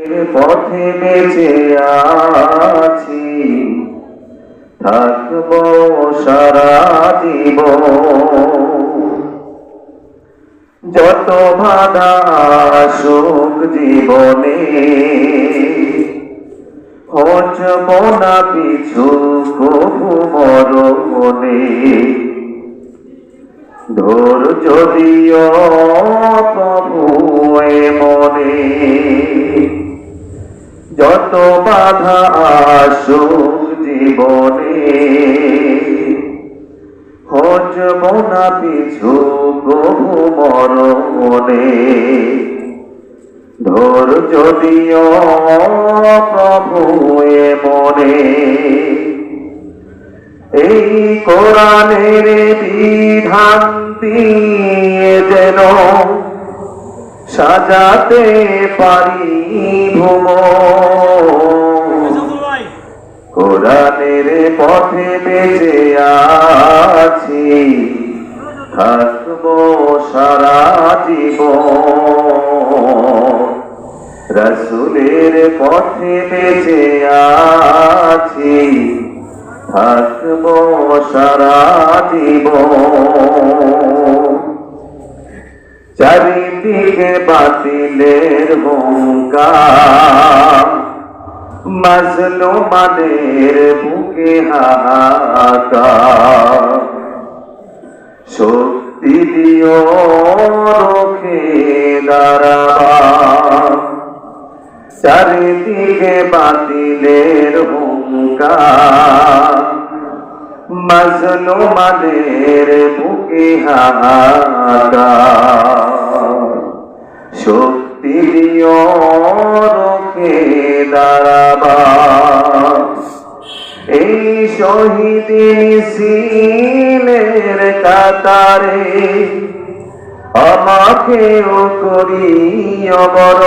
পথে বেঁচে আছি। থাকব সারা জীবন। যত বাধা সুখ জীবনে হজব না পিছু কবু মরণে। ধৈর্য দিও প্রভু মনে। যত বাধা আসুক জীবনে হজব না পিছু কবু মরণে। ধৈর্য যদিও প্রভু এ মনে, এই কোরআনের বিধান সাজাতে পারি কোরআনের পথে বেঁচে আছি, থাকব সারা জীবন। রসুলের পথে বেঁচে আছি, থাকব সারা জীবন। চারিদিকে বাতিলের হুঙ্কার। মাজলুমানের বুকে হাহাকার। শক্তি দিও রোখে দাঁড়াবার। চারিদিকে বাতিলের হুঙ্কার। মাজলুমানের বুকে হাহাকার। শক্তি দিও রোখে দাঁড়াবার। এই শহীদ মিছিলের কাতারে আমাকেও করি অবর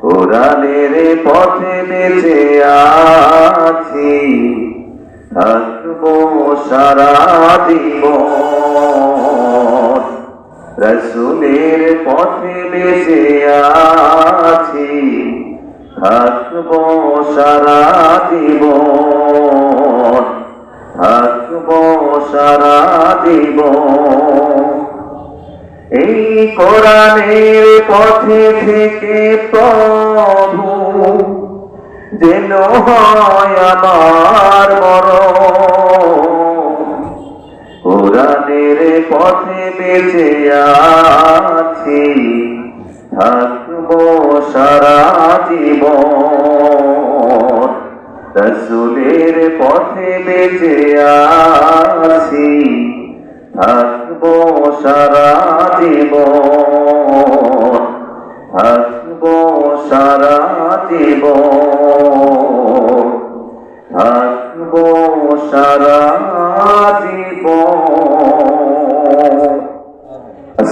কোরআনের পথে বেঁচে আছি। সারা জীবন রসুলের পথে বেঁচে আছি, থাকব সারা জীবন থাকব সারা জীবন এই কোরআনের পথে থেকে প্রভু যেন হয় আমার বেঁচে আছি, থাকব সারা জীবন। রসুলের পথে বেঁচে আছি, থাকব সারা জীবন। থাকব সারা জীবন। থাকব সারা